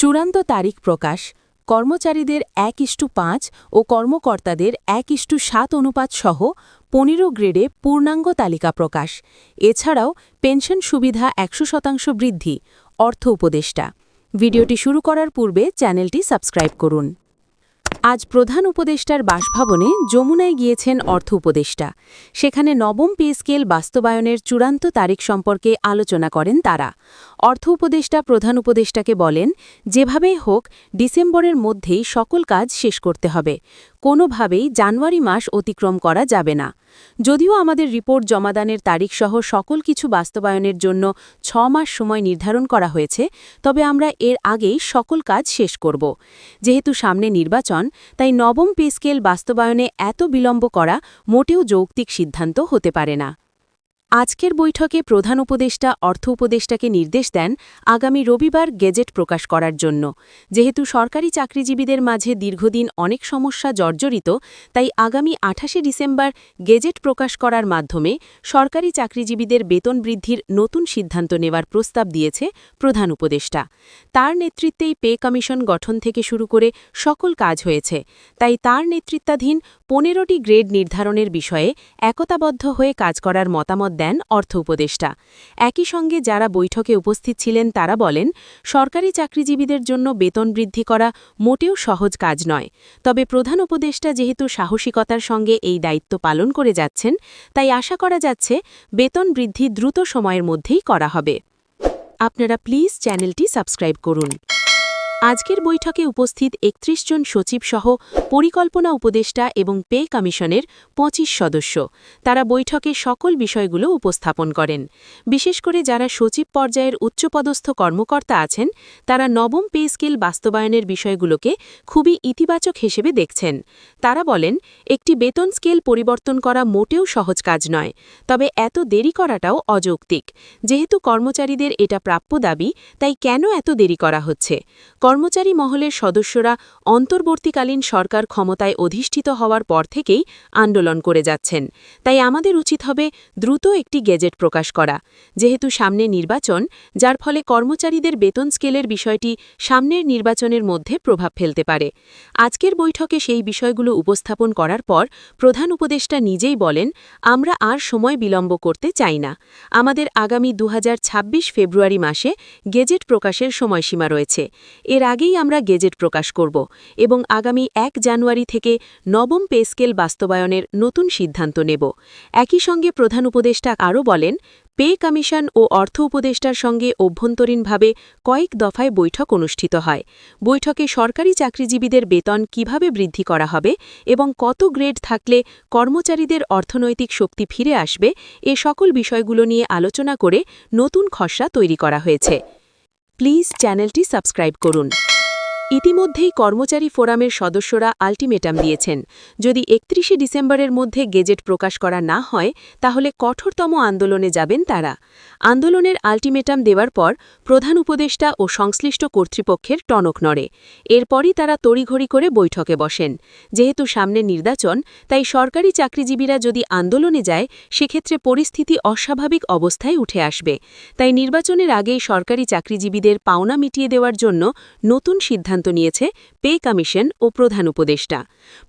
চূড়ান্ত তারিখ প্রকাশ, কর্মচারীদের এক ইস্টু পাঁচ ও কর্মকর্তাদের এক ইস্টু সাত অনুপাত সহ পনেরো গ্রেডে পূর্ণাঙ্গ তালিকা প্রকাশ। এছাড়াও পেনশন সুবিধা একশো শতাংশ বৃদ্ধি, অর্থ উপদেষ্টা। ভিডিওটি শুরু করার পূর্বে চ্যানেলটি সাবস্ক্রাইব করুন। আজ প্রধান উপদেষ্টার বাসভবনে যমুনায় গিয়েছেন অর্থ উপদেষ্টা। সেখানে নবম পে স্কেল বাস্তবায়নের চূড়ান্ত তারিখ সম্পর্কে আলোচনা করেন তারা। অর্থ উপদেষ্টা প্রধান উপদেষ্টাকে বলেন, যেভাবেই হোক, ডিসেম্বরের মধ্যেই সকল কাজ শেষ করতে হবে। কোনোভাবেই জানুয়ারি মাস অতিক্রম করা যাবে না। যদিও আমাদের রিপোর্ট জমাদানের তারিখসহ সকল কিছু বাস্তবায়নের জন্য ছ মাস সময় নির্ধারণ করা হয়েছে, তবে আমরা এর আগেই সকল কাজ শেষ করব। যেহেতু সামনে নির্বাচন, তাই নবম পে স্কেল বাস্তবায়নে এত বিলম্ব করা মোটেও যৌক্তিক সিদ্ধান্ত হতে পারে না। আজকের বৈঠকে প্রধান উপদেষ্টা, অর্থ উপদেষ্টাকে নির্দেশ দেন আগামী রবিবার গেজেট প্রকাশ করার জন্য। যেহেতু সরকারি চাকরিজীবীদের মাঝে দীর্ঘদিন অনেক সমস্যা জর্জরিত, তাই আগামী আঠাশে ডিসেম্বর গেজেট প্রকাশ করার মাধ্যমে সরকারি চাকরিজীবীদের বেতন বৃদ্ধির নতুন সিদ্ধান্ত নেওয়ার প্রস্তাব দিয়েছে প্রধান উপদেষ্টা। তার নেতৃত্বেই পে কমিশন গঠন থেকে শুরু করে সকল কাজ হয়েছে, তাই তার নেতৃত্বাধীন পনেরোটি গ্রেড নির্ধারণের বিষয়ে একতাবদ্ধ হয়ে কাজ করার মতামত দেন অর্থ উপদেষ্টা। একই সঙ্গে যারা বৈঠকে উপস্থিত ছিলেন তারা বলেন, সরকারি চাকরিজীবীদের জন্য বেতন বৃদ্ধি করা মোটেও সহজ কাজ নয়। তবে প্রধান উপদেষ্টা যেহেতু সাহসিকতার সঙ্গে এই দায়িত্ব পালন করে যাচ্ছেন, তাই আশা করা যাচ্ছে বেতন বৃদ্ধি দ্রুত সময়ের মধ্যেই করা হবে। আপনারা প্লিজ চ্যানেলটি সাবস্ক্রাইব করুন। আজকের বৈঠকে উপস্থিত একত্রিশ জন সচিব সহ পরিকল্পনা উপদেষ্টা এবং পে কমিশনের ২৫ সদস্য। তারা বৈঠকে সকল বিষয়গুলো উপস্থাপন করেন। বিশেষ করে যারা সচিব পর্যায়ের উচ্চপদস্থ কর্মকর্তা আছেন, তারা নবম পে স্কেল বাস্তবায়নের বিষয়গুলোকে খুবই ইতিবাচক হিসেবে দেখছেন। তারা বলেন, একটি বেতন স্কেল পরিবর্তন করা মোটেও সহজ কাজ নয়, তবে এত দেরি করাটাও অযৌক্তিক। যেহেতু কর্মচারীদের এটা প্রাপ্য দাবি, তাই কেন এত দেরি করা হচ্ছে? কর্মচারী মহলের সদস্যরা অন্তর্বর্তীকালীন সরকার ক্ষমতায় অধিষ্ঠিত হওয়ার পর থেকেই আন্দোলন করে যাচ্ছেন। তাই আমাদের উচিত হবে দ্রুত একটি গেজেট প্রকাশ করা। যেহেতু সামনে নির্বাচন, যার ফলে কর্মচারীদের বেতন স্কেলের বিষয়টি সামনের নির্বাচনের মধ্যে প্রভাব ফেলতে পারে। আজকের বৈঠকে সেই বিষয়গুলো উপস্থাপন করার পর প্রধান উপদেষ্টা নিজেই বলেন, আমরা আর সময় বিলম্ব করতে চাই না। আমাদের আগামী দু হাজার ছাব্বিশ ফেব্রুয়ারি মাসে গেজেট প্রকাশের সময়সীমা রয়েছে। এর আগেই আমরা গেজেট প্রকাশ করব এবং আগামী এক জানুয়ারি থেকে নবম পে স্কেল বাস্তবায়নের নতুন সিদ্ধান্ত নেব। একই সঙ্গে প্রধান উপদেষ্টা আরও বলেন, পে কমিশন ও অর্থ উপদেষ্টার সঙ্গে অভ্যন্তরীণভাবে কয়েক দফায় বৈঠক অনুষ্ঠিত হয়। বৈঠকে সরকারি চাকরিজীবীদের বেতন কীভাবে বৃদ্ধি করা হবে এবং কত গ্রেড থাকলে কর্মচারীদের অর্থনৈতিক শক্তি ফিরে আসবে, এ সকল বিষয়গুলো নিয়ে আলোচনা করে নতুন খসড়া তৈরি করা হয়েছে। প্লিজ চ্যানেলটি সাবস্ক্রাইব করুন। ইতিমধ্যেই কর্মচারী ফোরামের সদস্যরা আলটিমেটাম দিয়েছেন। যদি একত্রিশে ডিসেম্বরের মধ্যে গেজেট প্রকাশ করা না হয়, তাহলে কঠোরতম আন্দোলনে যাবেন তারা। আন্দোলনের আলটিমেটাম দেওয়ার পর প্রধান উপদেষ্টা ও সংশ্লিষ্ট কর্তৃপক্ষের টনক নড়ে। এরপরই তারা তড়িঘড়ি করে বৈঠকে বসেন। যেহেতু সামনে নির্বাচন, তাই সরকারি চাকরিজীবীরা যদি আন্দোলনে যায়, সেক্ষেত্রে পরিস্থিতি অস্বাভাবিক অবস্থায় উঠে আসবে। তাই নির্বাচনের আগেই সরকারি চাকরিজীবীদের পাওনা মিটিয়ে দেওয়ার জন্য নতুন সিদ্ধান্ত সিদ্ধান্ত নিয়েছে পে কমিশন ও প্রধান উপদেষ্টা।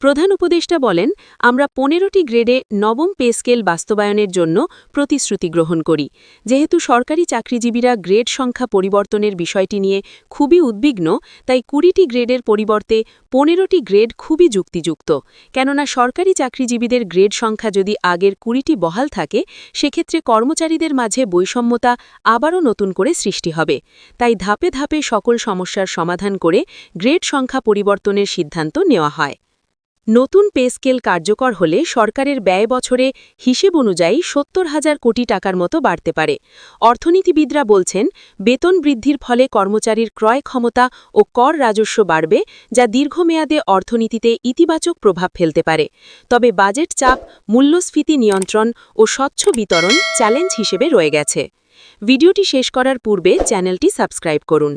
প্রধান উপদেষ্টা বলেন, আমরা পনেরোটি গ্রেডে নবম পে স্কেল বাস্তবায়নের জন্য প্রতিশ্রুতি গ্রহণ করি। যেহেতু সরকারি চাকরিজীবীরা গ্রেড সংখ্যা পরিবর্তনের বিষয়টি নিয়ে খুবই উদ্বিগ্ন, তাই কুড়িটি গ্রেডের পরিবর্তে পনেরোটি গ্রেড খুবই যুক্তিযুক্ত। কেননা সরকারি চাকরিজীবীদের গ্রেড সংখ্যা যদি আগের কুড়িটি বহাল থাকে, সেক্ষেত্রে কর্মচারীদের মাঝে বৈষম্যতা আবারও নতুন করে সৃষ্টি হবে। তাই ধাপে ধাপে সকল সমস্যার সমাধান করে গ্রেড সংখ্যা পরিবর্তনের সিদ্ধান্ত নেওয়া হয়। নতুন পে স্কেল কার্যকর হলে সরকারের ব্যয় বছরে হিসেব অনুযায়ী সত্তর হাজার কোটি টাকার মতো বাড়তে পারে। অর্থনীতিবিদরা বলছেন, বেতন বৃদ্ধির ফলে কর্মচারীর ক্রয় ক্ষমতা ও কর রাজস্ব বাড়বে, যা দীর্ঘমেয়াদে অর্থনীতিতে ইতিবাচক প্রভাব ফেলতে পারে। তবে বাজেট চাপ, মূল্যস্ফীতি নিয়ন্ত্রণ ও স্বচ্ছ বিতরণ চ্যালেঞ্জ হিসেবে রয়ে গেছে। ভিডিওটি শেষ করার পূর্বে চ্যানেলটি সাবস্ক্রাইব করুন।